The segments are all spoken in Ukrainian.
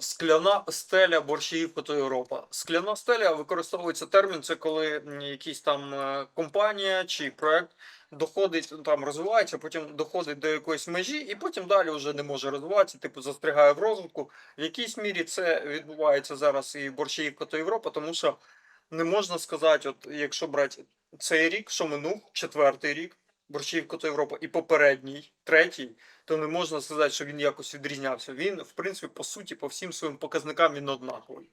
Скляна стеля борщів Європа. Скляна стеля використовується термін, це коли м, якийсь там е, компанія чи проект доходить, ну, там розвивається, потім доходить до якоїсь межі, і потім далі вже не може розвиватися, типу застрягає в розвитку. В якійсь мірі це відбувається зараз і в борщів Європа, тому що не можна сказати, от якщо брати цей рік, що минув, четвертий рік, борщів Кото Європа, і попередній, третій, то не можна сказати, що він якось відрізнявся. Він, в принципі, по суті, по всім своїм показникам він однаковий.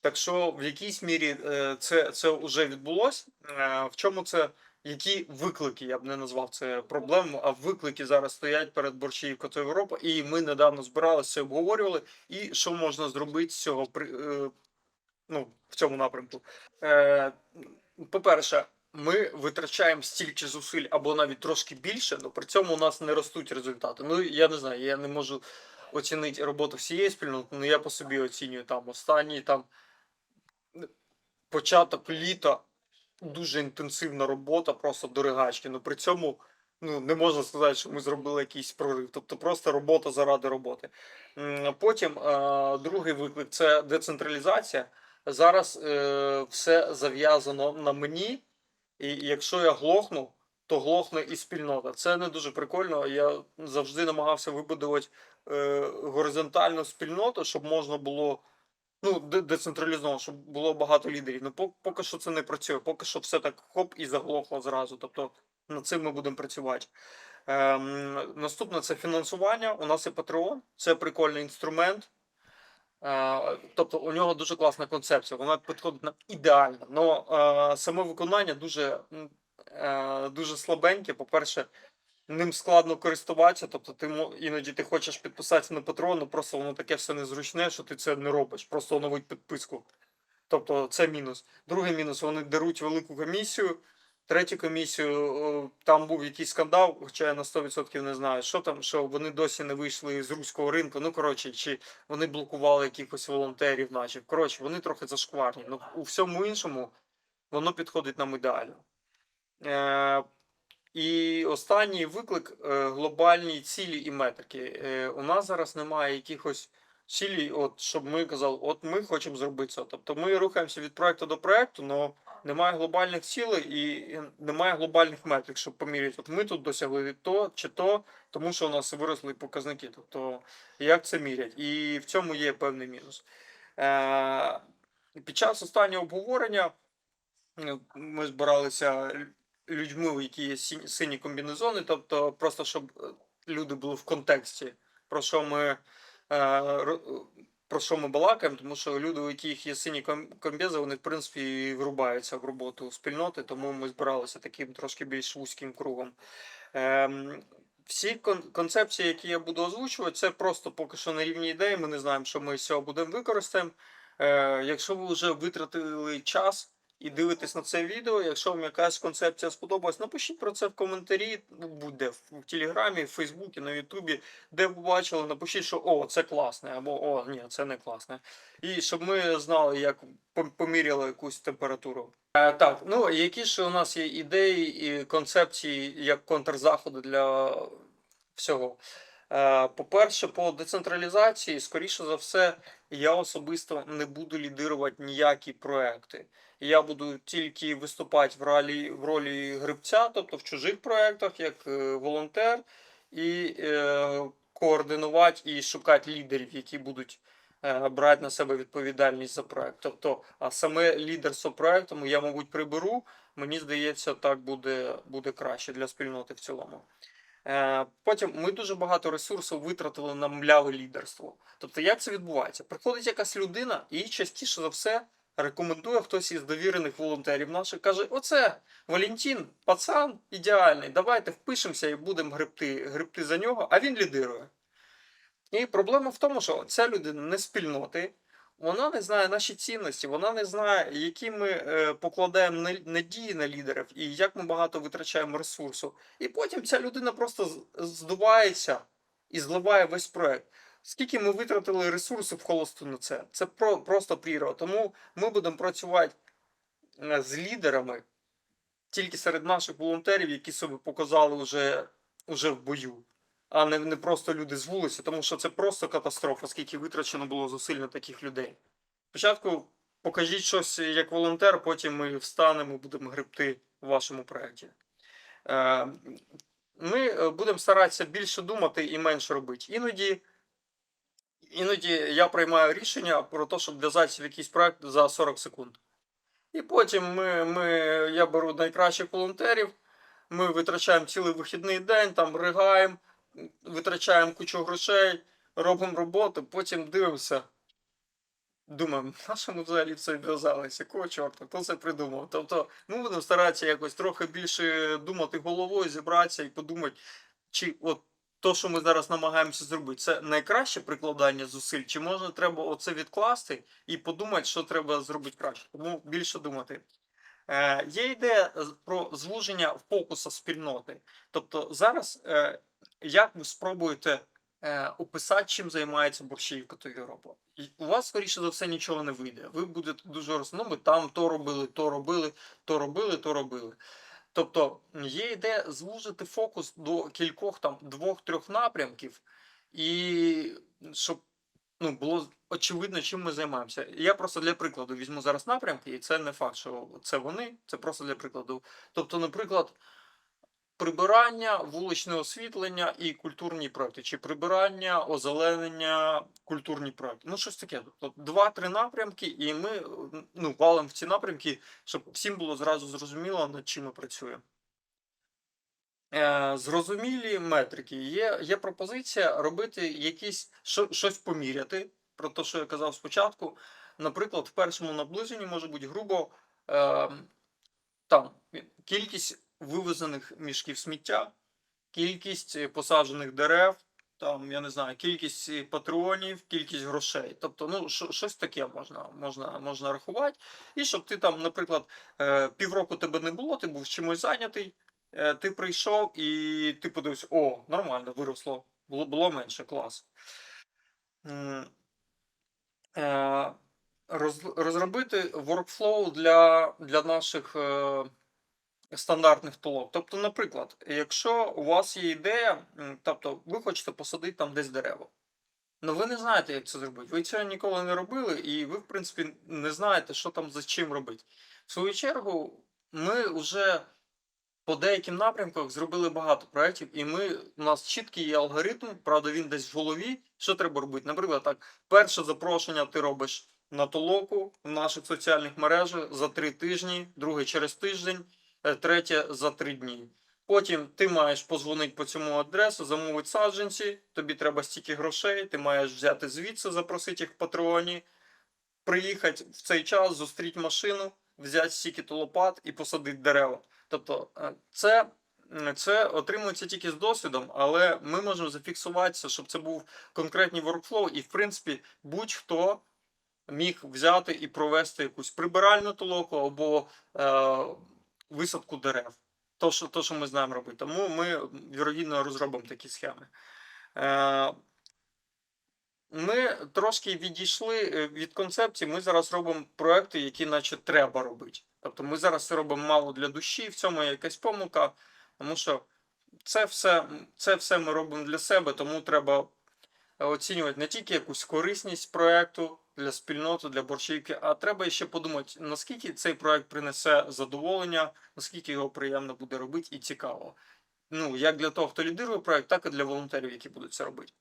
Так що в якійсь мірі е, це, це вже відбулося. Е, В чому це, які виклики, я б не назвав це проблемою, а виклики зараз стоять перед борщів Кото Європа, і ми недавно збиралися, обговорювали, і що можна зробити з цього е, ну, в цьому напрямку. По-перше, ми витрачаємо стільки зусиль або навіть трошки більше, але при цьому у нас не ростуть результати. Ну, я не знаю, я не можу оцінити роботу всієї спільноти, але я по собі оцінюю там останній там початок літа дуже інтенсивна робота, просто до ригачки. Ну при цьому ну, не можна сказати, що ми зробили якийсь прорив. Тобто просто робота заради роботи. Потім е, другий виклик це децентралізація. Зараз е, все зав'язано на мені, і якщо я глохну, то глохне і спільнота. Це не дуже прикольно. Я завжди намагався вибудувати е, горизонтальну спільноту, щоб можна було ну, децентралізовано, щоб було багато лідерів. Ну, поки що це не працює, поки що все так хоп і заглохло зразу. Тобто над цим ми будемо працювати. Ем, наступне це фінансування. У нас є Patreon, це прикольний інструмент. Е, тобто у нього дуже класна концепція, вона підходить нам ідеально. Але саме виконання дуже, е, дуже слабеньке. По-перше, ним складно користуватися. Тобто, ти іноді ти хочеш підписатися на Patreon, ну просто воно таке все незручне, що ти це не робиш. Просто оновить підписку. Тобто це мінус. Другий мінус вони деруть велику комісію. Третю комісію, там був якийсь скандал, хоча я на 100% не знаю, що там, що вони досі не вийшли з руського ринку. Ну, коротше, чи вони блокували якихось волонтерів, наче. Коротше, вони трохи зашкварні. Ну, у всьому іншому воно підходить нам ідеально. Е, і останній виклик е, глобальні цілі і метрики. Е, у нас зараз немає якихось цілей, от, щоб ми казали, от ми хочемо зробити це. Тобто ми рухаємося від проекту до проекту, але немає глобальних цілей і немає глобальних метрик, щоб поміряти. От ми тут досягли то чи то, тому що у нас виросли показники. Тобто, як це мірять? І в цьому є певний мінус. Е, під час останнього обговорення е, ми збиралися людьми, у які є сині, комбінезони, тобто просто щоб е, люди були в контексті, про що ми, е, про що ми балакаємо, тому що люди, у яких є сині ком- комбези, вони в принципі і врубаються в роботу спільноти, тому ми збиралися таким трошки більш вузьким кругом. Ем, всі кон- концепції, які я буду озвучувати, це просто поки що на рівні ідеї. Ми не знаємо, що ми з цього будемо використаємо. Е, якщо ви вже витратили час і дивитесь на це відео, якщо вам якась концепція сподобалась, напишіть про це в коментарі, ну, будь-де, в Телеграмі, в Фейсбуці, на Ютубі, де ви бачили, напишіть, що о, це класне, або о, ні, це не класне. І щоб ми знали, як пом- поміряли якусь температуру. Е, так, ну які ж у нас є ідеї і концепції як контрзаходи для всього. Е, По-перше, по децентралізації, скоріше за все, я особисто не буду лідирувати ніякі проекти. Я буду тільки виступати в ролі, в ролі грибця, тобто в чужих проектах, як е, волонтер, і е, координувати і шукати лідерів, які будуть е, брати на себе відповідальність за проект. Тобто, а саме лідерство проекту я, мабуть, приберу. Мені здається, так буде, буде краще для спільноти в цілому. Е, Потім ми дуже багато ресурсів витратили на мляве лідерство. Тобто, як це відбувається? Приходить якась людина і частіше за все рекомендує хтось із довірених волонтерів наших, каже: Оце Валентин, пацан ідеальний, давайте впишемося і будемо гребти, гребти за нього, а він лідирує. І проблема в тому, що ця людина не спільноти, вона не знає наші цінності, вона не знає, які ми е, покладаємо надії на лідерів і як ми багато витрачаємо ресурсу. І потім ця людина просто здувається і зливає весь проект. Скільки ми витратили ресурсів в холосту на це? Це про, просто прірва. Тому ми будемо працювати е, з лідерами тільки серед наших волонтерів, які себе показали вже, вже в бою. А не, не просто люди з вулиці, тому що це просто катастрофа, скільки витрачено було зусиль на таких людей. Спочатку покажіть щось як волонтер, потім ми встанемо і будемо гребти в вашому проєкті. Е, Ми е, будемо старатися більше думати і менше робити. Іноді, іноді я приймаю рішення про те, щоб вв'язатися в якийсь проект за 40 секунд. І потім ми, ми, я беру найкращих волонтерів, ми витрачаємо цілий вихідний день, там ригаємо, витрачаємо кучу грошей, робимо роботу, потім дивимося. Думаємо, на що ми взагалі в це вв'язалися? Якого чорта? Хто це придумав? Тобто ми будемо старатися якось трохи більше думати головою, зібратися і подумати, чи от то, що ми зараз намагаємося зробити, це найкраще прикладання зусиль, чи можна треба оце відкласти і подумати, що треба зробити краще. Тому більше думати. Е, є ідея про звуження фокусу спільноти. Тобто зараз, е, як ви спробуєте е, описати, чим займається борщівка та Європа. І у вас, скоріше за все, нічого не вийде. Ви будете дуже роз... ну, ми там то робили, то робили, то робили, то робили. Тобто є ідея звужити фокус до кількох там двох-трьох напрямків, і щоб ну, було очевидно, чим ми займаємося. Я просто для прикладу візьму зараз напрямки, і це не факт, що це вони, це просто для прикладу. Тобто, наприклад, прибирання, вуличне освітлення і культурні проекти, чи прибирання, озеленення, культурні проекти. Ну, щось таке. Тобто два-три напрямки, і ми ну, валимо в ці напрямки, щоб всім було зразу зрозуміло, над чим ми працюємо. Е, зрозумілі метрики. Є, є пропозиція робити якісь що, щось поміряти. Про те, що я казав спочатку. Наприклад, в першому наближенні може бути грубо е, там кількість вивезених мішків сміття, кількість е, посаджених дерев, там, я не знаю, кількість е, патронів, кількість грошей. Тобто, ну, щось таке можна, можна, можна рахувати. І щоб ти там, наприклад, е, півроку тебе не було, ти був чимось зайнятий, ти прийшов і ти подивився, о, нормально, виросло, було, було менше, клас. Роз- розробити workflow для, для наших стандартних толок. Тобто, наприклад, якщо у вас є ідея, тобто ви хочете посадити там десь дерево. Ну ви не знаєте, як це зробити. Ви цього ніколи не робили, і ви, в принципі, не знаєте, що там за чим робити. В свою чергу, ми вже по деяким напрямках зробили багато проєктів, і ми, у нас чіткий алгоритм, правда, він десь в голові. Що треба робити? Наприклад, так, перше запрошення ти робиш на толоку в наших соціальних мережах за три тижні, друге через тиждень, третє за три дні. Потім ти маєш позвонити по цьому адресу, замовити саджанці, тобі треба стільки грошей, ти маєш взяти звідси, запросити їх в патреоні, приїхати в цей час, зустріти машину, взяти стільки то лопат і посадити дерева. Тобто е, це, це отримується тільки з досвідом, але ми можемо зафіксуватися, щоб це був конкретний workflow, і в принципі будь-хто міг взяти і провести якусь прибиральну толоку або е, висадку дерев. То що, то, що ми знаємо робити. Тому ми вірогідно розробимо такі схеми. Е, ми трошки відійшли е, від концепції. Ми зараз робимо проекти, які наче треба робити. Тобто ми зараз це робимо мало для душі, в цьому є якась помилка, тому що це все, це все ми робимо для себе, тому треба оцінювати не тільки якусь корисність проекту для спільноти, для борщівки, а треба ще подумати, наскільки цей проект принесе задоволення, наскільки його приємно буде робити і цікаво. Ну, як для того, хто лідирує проект, так і для волонтерів, які будуть це робити.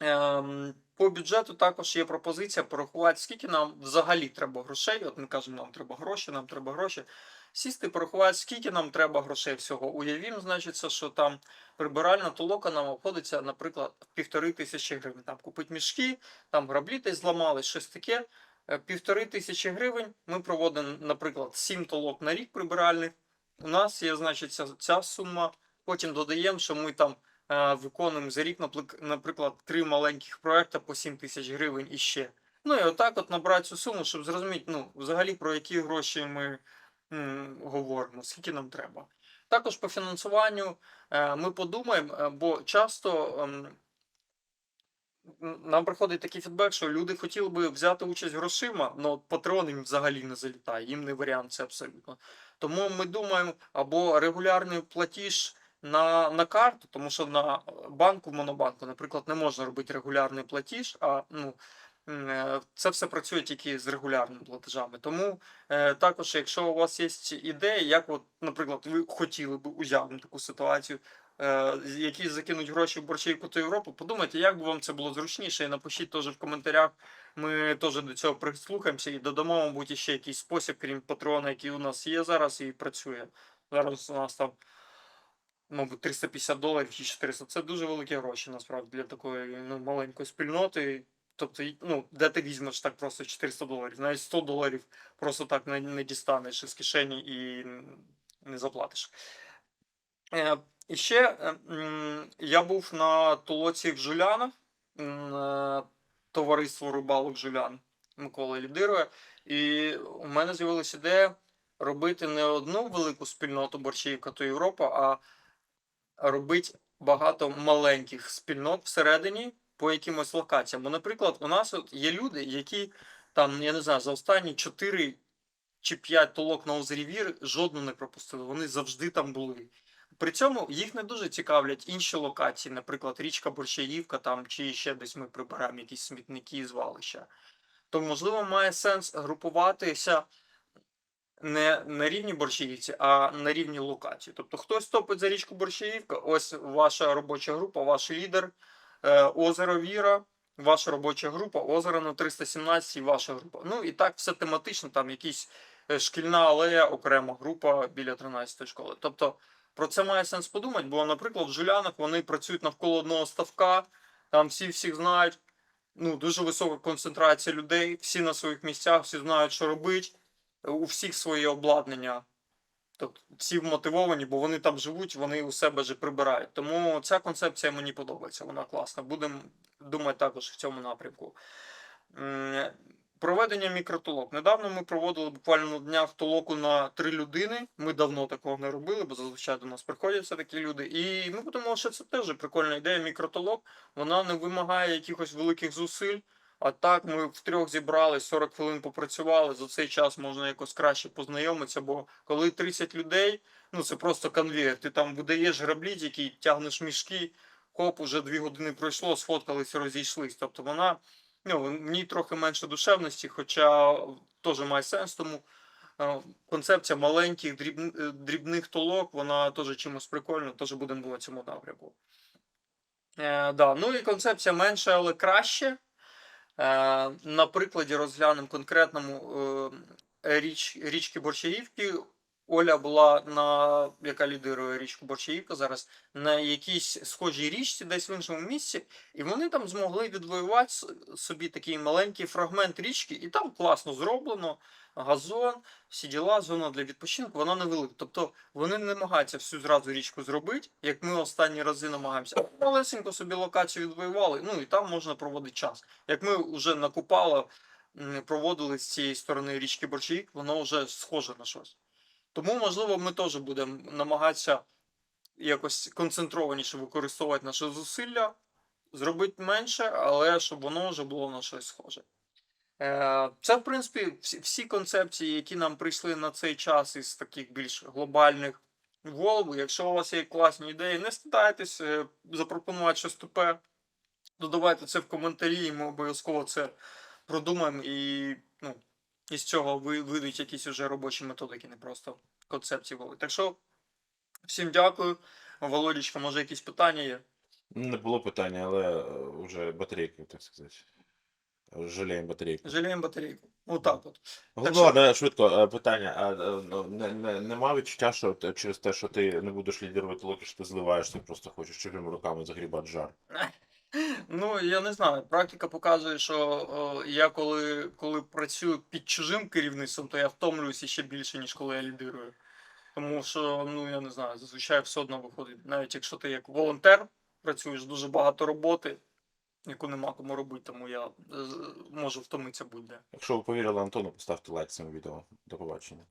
Ем, по бюджету також є пропозиція порахувати, скільки нам взагалі треба грошей. От ми кажемо, нам треба гроші, нам треба гроші. Сісти, порахувати, скільки нам треба грошей всього. Уявімо, значиться, що там прибиральна толока нам обходиться, наприклад, півтори тисячі гривень. Там купить мішки, там граблі десь зламали, щось таке. Е, Півтори тисячі гривень. Ми проводимо, наприклад, сім толок на рік прибиральних. У нас є, значить, ця, сума. Потім додаємо, що ми там е, виконуємо за рік, наприклад, три маленьких проекти по 7 тисяч гривень і ще. Ну і отак от набрати цю суму, щоб зрозуміти, ну, взагалі про які гроші ми говоримо, скільки нам треба. Також по фінансуванню е, ми подумаємо, е, бо часто ем, нам приходить такий фідбек, що люди хотіли би взяти участь грошима, але патрон їм взагалі не залітає, їм не варіант це абсолютно. Тому ми думаємо або регулярний платіж на, на карту, тому що на банку, в монобанку, наприклад, не можна робити регулярний платіж, а ну, це все працює тільки з регулярними платежами. Тому е, також, якщо у вас є ідеї, як, от, наприклад, ви хотіли б уявити таку ситуацію, е, які закинуть гроші в борчівку та Європу, подумайте, як би вам це було зручніше, і напишіть теж в коментарях. Ми теж до цього прислухаємося і додамо, мабуть, ще якийсь спосіб, крім патрона, який у нас є зараз і працює. Зараз у нас там, мабуть, 350 доларів чи 400. Це дуже великі гроші, насправді, для такої ну, маленької спільноти. Тобто, ну, де ти візьмеш так просто 400 доларів? Навіть 100 доларів просто так не, не дістанеш із кишені і не заплатиш. Е, і ще е, я був на толоці в Жулянах, м, е, товариство рибалок Жулян Микола лідирує. І у мене з'явилася ідея робити не одну велику спільноту Борщівка то Європа, а робити багато маленьких спільнот всередині по якимось локаціям. Бо, наприклад, у нас от є люди, які там, я не знаю, за останні 4 чи 5 толок на озері Вір жодну не пропустили. Вони завжди там були. При цьому їх не дуже цікавлять інші локації, наприклад, річка Борщаївка там, чи ще десь ми прибираємо якісь смітники і звалища. То, можливо, має сенс групуватися не на рівні Борщаївці, а на рівні локації. Тобто хтось топить за річку Борщаївка, ось ваша робоча група, ваш лідер, озеро Віра, ваша робоча група, озеро на 317 і ваша група. Ну і так все тематично, там якісь е, шкільна алея, окрема група біля 13 школи. Тобто про це має сенс подумати, бо, наприклад, в Жулянах вони працюють навколо одного ставка, там всі всіх знають. Ну, дуже висока концентрація людей, всі на своїх місцях, всі знають, що робити, у всіх своє обладнання. Тобто всі вмотивовані, бо вони там живуть, вони у себе же прибирають. Тому ця концепція мені подобається, вона класна. Будемо думати також в цьому напрямку. Проведення мікротолок. Недавно ми проводили буквально на днях толоку на три людини. Ми давно такого не робили, бо зазвичай до нас приходять все такі люди. І ми подумали, що це теж прикольна ідея. Мікротолок вона не вимагає якихось великих зусиль. А так ми втрьох зібрались, 40 хвилин попрацювали. За цей час можна якось краще познайомитися. Бо коли 30 людей, ну це просто конвейер. Ти там видаєш граблі, які тягнеш мішки, хоп, уже дві години пройшло, сфоткались, розійшлись. Тобто вона ну, в ній трохи менше душевності, хоча теж має сенс, тому е, концепція маленьких дрібн, е, дрібних толок, вона теж чимось прикольна, теж будемо в цьому напрямку. Е, да. Ну і концепція менше, але краще. Е, на прикладі розглянемо конкретному е, річ, річки Борщаївки. Оля була на яка лідирує річку Борщаївка зараз на якійсь схожій річці, десь в іншому місці, і вони там змогли відвоювати собі такий маленький фрагмент річки, і там класно зроблено. Газон, всі діла, зона для відпочинку, вона невелика. Тобто вони не намагаються всю зразу річку зробити, як ми останні рази намагаємося. А малесенько собі локацію відвоювали, ну і там можна проводити час. Як ми вже на Купало проводили з цієї сторони річки Борчаїк, воно вже схоже на щось. Тому, можливо, ми теж будемо намагатися якось концентрованіше використовувати наші зусилля, зробити менше, але щоб воно вже було на щось схоже. Е, Це, в принципі, всі, концепції, які нам прийшли на цей час із таких більш глобальних в. Якщо у вас є класні ідеї, не стидайтесь е, запропонувати щось тупе. Додавайте це в коментарі, і ми обов'язково це продумаємо і ну, із цього вийдуть якісь вже робочі методики, не просто концепції голові. Так що, всім дякую. Володічка, може якісь питання є? Не було питання, але е, вже батарейки, так сказати. Жаліємо батарейку. Жаліємо батарейку. Отак от. Ну, Так ну що- швидко е, питання. А е, ну, не, не, нема відчуття, що через те, що ти не будеш лідерувати локи, що ти зливаєш, ти просто хочеш чужими руками загрібати жар. Ну, я не знаю. Практика показує, що о, я коли, коли працюю під чужим керівництвом, то я втомлююся ще більше, ніж коли я лідирую. Тому що, ну я не знаю, зазвичай все одно виходить. Навіть якщо ти як волонтер працюєш дуже багато роботи, яку нема кому робити, тому я е, можу втомитися будь-де. Якщо ви повірили Антону, поставте лайк цьому відео. До побачення.